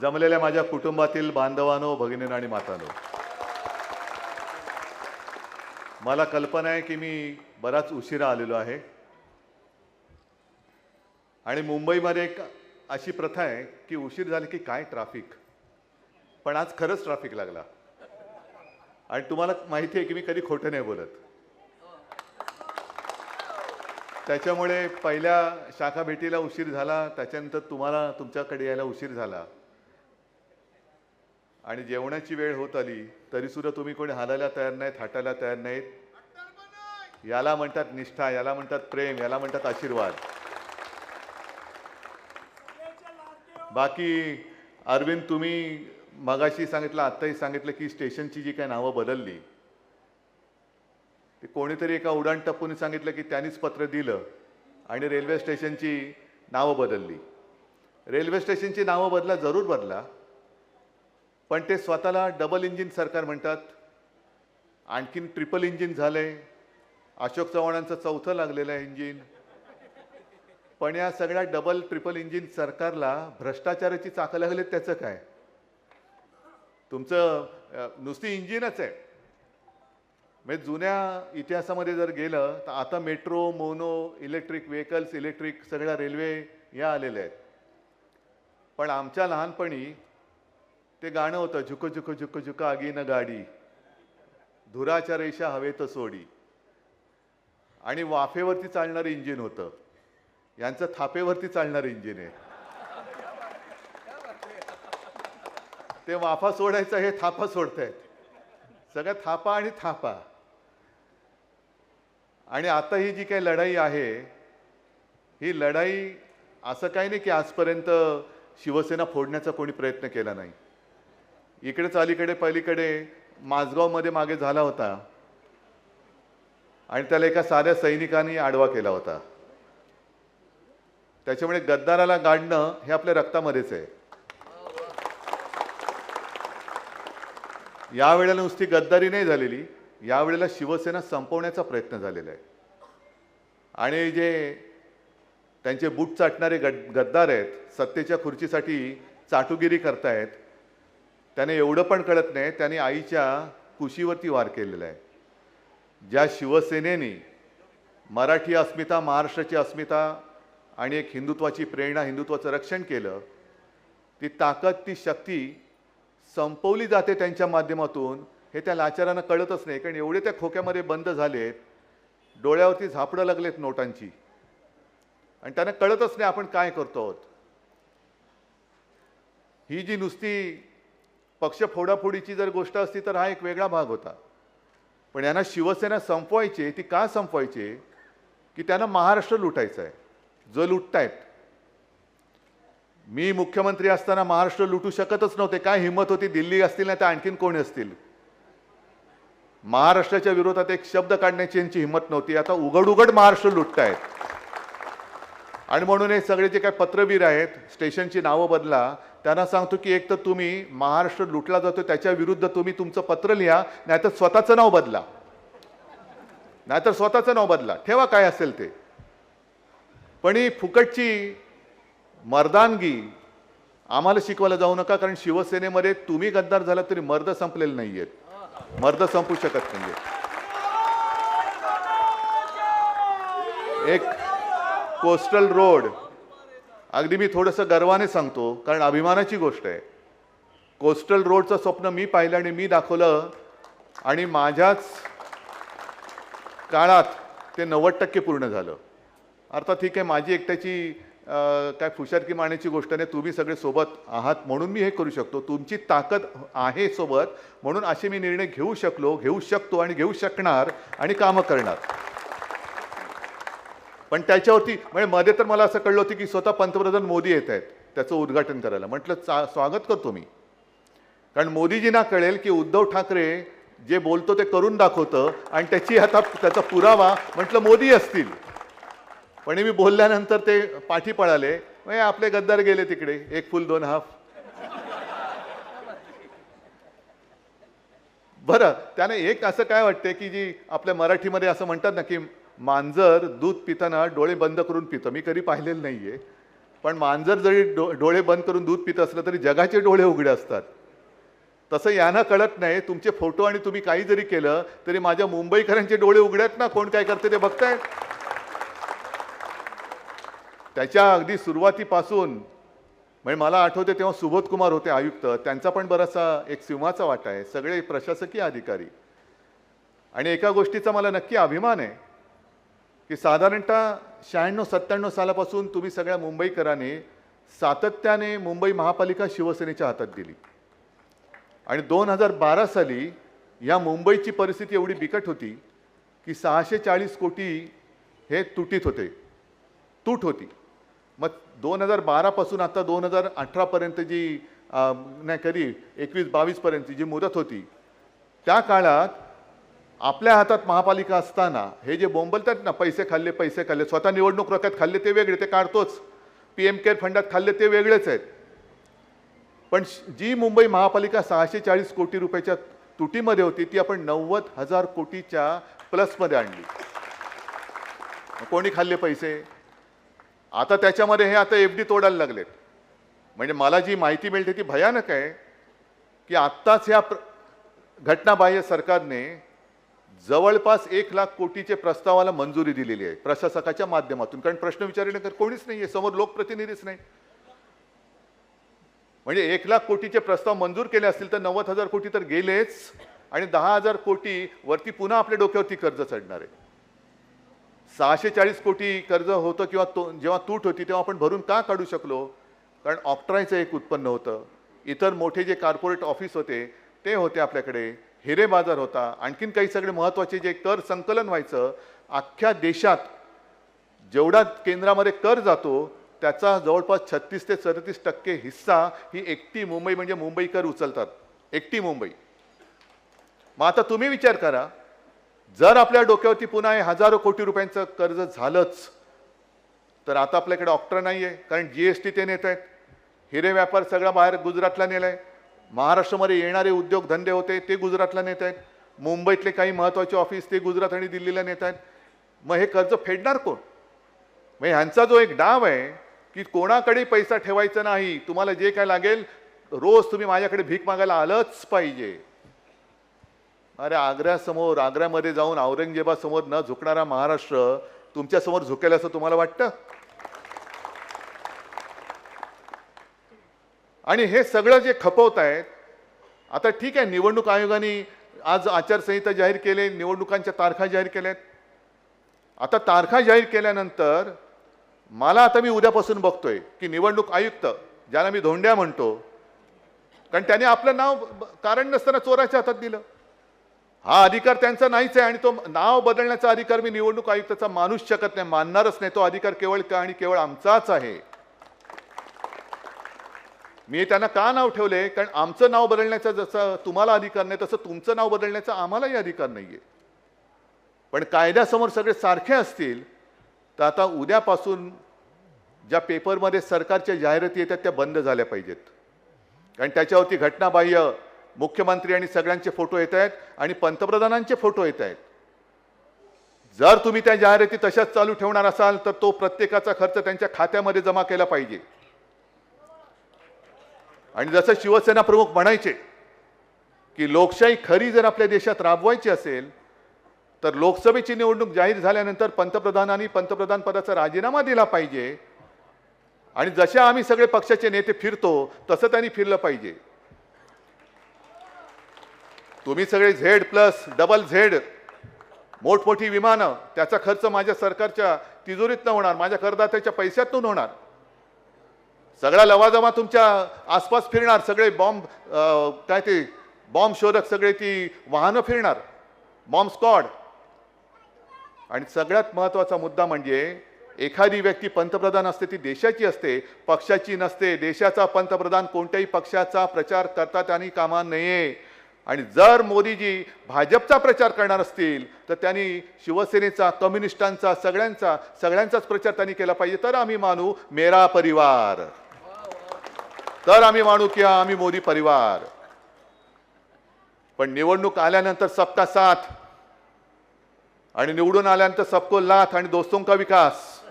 जमलेल्या माझ्या कुटुंबातील बांधवानो भगिनी आणि मातानो मला कल्पना आहे की मी बराच उशिरा आलेलो आहे. आणि मुंबईमध्ये एक अशी प्रथा आहे की उशीर झाली की काय ट्रॅफिक पण आज खरंच ट्रॅफिक लागला. आणि तुम्हाला माहिती आहे की मी कधी खोटं नाही बोलत. त्याच्यामुळे पहिल्या शाखा भेटीला उशीर झाला त्याच्यानंतर तुम्हाला तुमच्याकडे यायला उशीर झाला. आणि जेवणाची वेळ होत आली तरीसुद्धा तुम्ही कोणी हालायला तयार नाहीत हाटायला तयार नाहीत. याला म्हणतात निष्ठा याला म्हणतात प्रेम याला म्हणतात आशीर्वाद. बाकी अरविंद तुम्ही मगाशी सांगितलं आत्ताही सांगितलं की स्टेशनची जी काही नावं बदलली. ते कोणीतरी एका उडाण टप्पूने सांगितलं की त्यांनीच पत्र दिलं आणि रेल्वे स्टेशनची नावं बदलली. रेल्वे स्टेशनची नावं बदला जरूर बदला. पण ते स्वतःला डबल इंजिन सरकार म्हणतात. आणखीन ट्रिपल इंजिन झालं आहे अशोक चव्हाणांचं चौथं लागलेलं आहे इंजिन पण या सगळ्या डबल ट्रिपल इंजिन सरकारला भ्रष्टाचाराची चाकं लागली त्याचं काय? तुमचं नुसती इंजिनच आहे. म्हणजे जुन्या इतिहासामध्ये जर गेलं तर आता metro mono electric vehicles electric सगळ्या रेल्वे या आलेल्या आहेत. पण आमच्या लहानपणी ते गाणं होतं झुक झुक झुक झुक आगीन गाडी. धुराच्या रेषा हवेत सोडी. आणि वाफेवरती चालणारं इंजिन होतं. यांचं थापेवरती चालणारं इंजिन आहे. ते वाफा सोडायचं हे थापा सोडतायत. सगळ्या थापा आणि थापा. आणि आता ही जी काही लढाई आहे ही लढाई असं काही नाही की आजपर्यंत शिवसेना फोडण्याचा कोणी प्रयत्न केला नाही. इकडेच अलीकडे पलीकडे माझगावमध्ये मागे झाला होता. आणि त्याला एका साध्या सैनिकांनी आडवा केला होता. त्याच्यामुळे गद्दाराला गाडणं हे आपल्या रक्तामध्येच आहे. यावेळेला नुसती गद्दारी नाही झालेली. यावेळेला शिवसेना संपवण्याचा प्रयत्न झालेला आहे. आणि जे त्यांचे बूट चाटणारे गद्दार आहेत सत्तेच्या खुर्चीसाठी चाटुगिरी करतायत त्याने एवढं पण कळत नाही त्याने आईच्या कुशीवरती वार केलेला आहे. ज्या शिवसेनेने मराठी अस्मिता महाराष्ट्राची अस्मिता आणि एक हिंदुत्वाची प्रेरणा हिंदुत्वाचं रक्षण केलं ती ताकद ती शक्ती संपवली जाते त्यांच्या माध्यमातून हे त्या लाचारांना कळतच नाही. कारण एवढे त्या खोक्यामध्ये बंद झालेत डोळ्यावरती झापडं लागलेत नोटांची. आणि त्यांना कळतच नाही आपण काय करतो आहोत. ही जी नुसती पक्ष फोडाफोडीची जर गोष्ट असती तर हा एक वेगळा भाग होता. पण यांना शिवसेना संपवायची ती का संपवायची? की त्यांना महाराष्ट्र लुटायचं आहे. जो लुटतायत मी मुख्यमंत्री असताना महाराष्ट्र लुटू शकतच नव्हते. काय हिंमत होती? दिल्ली असतील नाही तर आणखीन कोणी असतील? महाराष्ट्राच्या विरोधात एक शब्द काढण्याची यांची हिंमत नव्हती. आता उघड उघड महाराष्ट्र लुटतायत. आणि म्हणून हे सगळे जे काही पत्रवीर आहेत स्टेशनची नावं बदला. त्यांना सांगतो की एक तर तुम्ही महाराष्ट्र लुटला जातो त्याच्या विरुद्ध तुम्ही तुमचं पत्र लिहा नाहीतर स्वतःचं नाव बदला. नाहीतर स्वतःचं नाव बदला. ठेवा काय असेल ते. पण ही फुकटची मर्दानगी आम्हाला शिकवायला जाऊ नका कारण शिवसेनेमध्ये तुम्ही गद्दार झाला तरी मर्द संपलेले नाही आहेत मर्द संपू शकत नाही एक कोस्टल रोड अगदी मी थोडंसं गर्वाने सांगतो कारण अभिमानाची गोष्ट आहे. कोस्टल रोडचं स्वप्न मी पाहिलं आणि मी दाखवलं आणि माझ्याच काळात ते नव्वद टक्के पूर्ण झालं. अर्थात ठीक आहे माझी एकट्याची काय फुशारकी मारण्याची गोष्ट नाही तुम्ही सगळे सोबत आहात म्हणून मी हे करू शकतो. तुमची ताकद आहे सोबत म्हणून असे मी निर्णय घेऊ शकलो घेऊ शकतो आणि घेऊ शकणार आणि कामं करणार. पण त्याच्यावरती म्हणजे मध्ये तर मला असं कळलं होतं की स्वतः पंतप्रधान मोदी येत आहेत त्याचं उद्घाटन करायला. म्हटलं चा स्वागत करतो मी. कारण मोदीजींना कळेल की उद्धव ठाकरे जे बोलतो ते करून दाखवतं आणि त्याची आता त्याचा पुरावा म्हटलं मोदी असतील. पण मी बोलल्यानंतर ते पाठी पळाले. म्हणजे आपले गद्दार गेले तिकडे एक फुल दोन हाफ. बरं त्याने एक असं काय वाटते की जी आपल्या मराठीमध्ये असं म्हणतात ना की मांजर दूध पिताना डोळे बंद करून पितं. मी कधी पाहिलेलं नाही आहे पण मांजर जरी डो डोळे बंद करून दूध पित असलं तरी जगाचे डोळे उघडे असतात. तसं यांना कळत नाही तुमचे फोटो आणि तुम्ही काही जरी केलं तरी माझ्या मुंबईकरांचे डोळे उघड्यात आहेत ना? कोण काय करते ते बघतायत? त्याच्या अगदी सुरुवातीपासून म्हणजे मला आठवते तेव्हा सुबोध कुमार होते आयुक्त. त्यांचा पण बराचसा एक सिंहाचा वाटा आहे. सगळे प्रशासकीय अधिकारी. आणि एका गोष्टीचा मला नक्की अभिमान आहे. की साधारणतः शहाण्णव सत्त्याण्णव सालापासून तुम्ही सगळ्या मुंबईकरांनी सातत्याने मुंबई महापालिका शिवसेनेच्या हातात दिली. आणि दोन हजार बारा साली या मुंबईची परिस्थिती एवढी बिकट होती की सहाशे चाळीस कोटी हे तुटीत होते. तूट होती. मग दोन हजार बारापासून आता दोन हजार अठरापर्यंत जी नाही कधी एकवीस बावीसपर्यंतची जी मुदत होती त्या काळात आपल्या हातात महापालिका असताना हे जे बोंबलतात ना पैसे खाल्ले पैसे खाल्ले स्वतः निवडणूक रोख्यात खाल्ले ते वेगळे ते काढतोच. पी एम केअर फंडात खाल्ले ते वेगळेच आहेत. पण श- जी मुंबई महापालिका सहाशे चाळीस कोटी रुपयाच्या तुटीमध्ये होती ती आपण नव्वद हजार कोटीच्या प्लसमध्ये आणली. कोणी खाल्ले पैसे? आता त्याच्यामध्ये हे आता एफ डी तोडायला लागलेत. म्हणजे मला जी माहिती मिळते ती भयानक आहे की आत्ताच ह्या प्र घटनाबाह्य सरकारने जवळपास एक लाख कोटीचे प्रस्तावाला मंजुरी दिलेली आहे प्रशासकाच्या माध्यमातून. कारण प्रश्न विचारण्याकर कोणीच नाही आहे समोर लोकप्रतिनिधीच नाही. म्हणजे एक लाख कोटीचे प्रस्ताव मंजूर केले असतील तर नव्वद हजार कोटी तर गेलेच आणि दहा हजार कोटी वरती पुन्हा आपल्या डोक्यावरती कर्ज चढणार आहे. सहाशे चाळीस कोटी कर्ज होतं किंवा तो जेव्हा तूट होती तेव्हा आपण भरून का काढू शकलो? कारण ऑप्ट्रायचं एक उत्पन्न होतं. इतर मोठे जे कॉर्पोरेट ऑफिस होते ते होते आपल्याकडे. हिरे बाजार होता. आणखीन काही सगळे महत्त्वाचे जे कर संकलन व्हायचं अख्ख्या देशात जेवढा केंद्रामध्ये कर जातो त्याचा जवळपास छत्तीस ते सदतीस टक्के हिस्सा ही एकटी मुंबई म्हणजे मुंबईकर उचलतात. एकटी मुंबई. मग आता तुम्ही विचार करा जर आपल्या डोक्यावरती पुन्हा हे हजारो कोटी रुपयांचं कर्ज झालंच तर आता आपल्याकडे ऑक्टर नाही आहे कारण जी एस टी ते नेत आहेत हिरे व्यापार सगळा बाहेर गुजरातला नेलाय. महाराष्ट्रामध्ये येणारे उद्योगधंदे होते ते गुजरातला नेत आहेत. मुंबईतले काही महत्त्वाचे ऑफिस ते गुजरात आणि दिल्लीला नेत आहेत. मग हे कर्ज फेडणार कोण? मग ह्यांचा जो एक डाव आहे की कोणाकडे पैसा ठेवायचा नाही तुम्हाला जे काय लागेल रोज तुम्ही माझ्याकडे भीक मागायला आलंच पाहिजे. अरे आग्र्यासमोर आग्र्यामध्ये जाऊन औरंगजेबासमोर न झुकणारा महाराष्ट्र तुमच्यासमोर झुकेल असं तुम्हाला वाटतं? आणि हे सगळं जे खपवत आहेत आता ठीक आहे निवडणूक आयोगाने आज आचारसंहिता जाहीर केले निवडणुकांच्या तारखा जाहीर केल्यात. आता तारखा जाहीर केल्यानंतर मला आता मी उद्यापासून बघतोय की निवडणूक आयुक्त ज्याला मी धोंड्या म्हणतो कारण त्याने आपलं नाव ब- कारण नसताना चोराच्या हातात दिलं. हा अधिकार त्यांचा नाहीच आहे आणि तो नाव बदलण्याचा अधिकार मी निवडणूक आयुक्ताचा मानूच शकत नाही मानणारच नाही. तो अधिकार केवळ का आणि केवळ आमचाच आहे. मी त्यांना का नाव ठेवले? कारण आमचं नाव बदलण्याचा जसं तुम्हाला अधिकार नाही तसं तुमचं नाव बदलण्याचा आम्हालाही अधिकार नाही आहे पण कायद्यासमोर सगळे सारखे असतील तर आता उद्यापासून ज्या पेपरमध्ये सरकारच्या जाहिराती येतात त्या बंद झाल्या पाहिजेत. कारण त्याच्यावरती घटनाबाह्य मुख्यमंत्री आणि सगळ्यांचे फोटो येत आहेत आणि पंतप्रधानांचे फोटो येत आहेत. जर तुम्ही त्या जाहिराती तशाच चालू ठेवणार असाल तर तो प्रत्येकाचा खर्च त्यांच्या खात्यामध्ये जमा केला पाहिजे. आणि जसं शिवसेना प्रमुख म्हणायचे की लोकशाही खरी जर आपल्या देशात राबवायची असेल तर लोकसभेची निवडणूक जाहीर झाल्यानंतर पंतप्रधानांनी पंतप्रधान पदाचा राजीनामा दिला पाहिजे. आणि जसे आम्ही सगळे पक्षाचे नेते फिरतो तसं त्यांनी फिरलं पाहिजे. तुम्ही सगळे झेड प्लस डबल झेड मोठमोठी विमानं त्याचा खर्च माझ्या सरकारच्या तिजोरीतनं होणार माझ्या करदात्याच्या पैशातून होणार. सगळा लवाजमा तुमच्या आसपास फिरणार सगळे बॉम्ब काय ते बॉम्ब शोधक सगळे ती वाहनं फिरणार बॉम्ब स्क्वॉड आणि सगळ्यात महत्त्वाचा मुद्दा म्हणजे एखादी व्यक्ती पंतप्रधान असते ती देशाची असते पक्षाची नसते देशाचा पंतप्रधान कोणत्याही पक्षाचा प्रचार करता त्यांनी कामा नये. आणि जर मोदीजी भाजपचा प्रचार करणार असतील तर त्यांनी शिवसेनेचा कम्युनिस्टांचा सगळ्यांचा सगळ्यांचाच प्रचार त्यांनी केला पाहिजे तर आम्ही मानू मेरा परिवार. तर आम्ही मानू की आम्ही मोदी परिवार. पण निवडणूक आल्यानंतर सबका साथ आणि निवडून आल्यानंतर सबको लाथ आणि दोस्तों का विकास?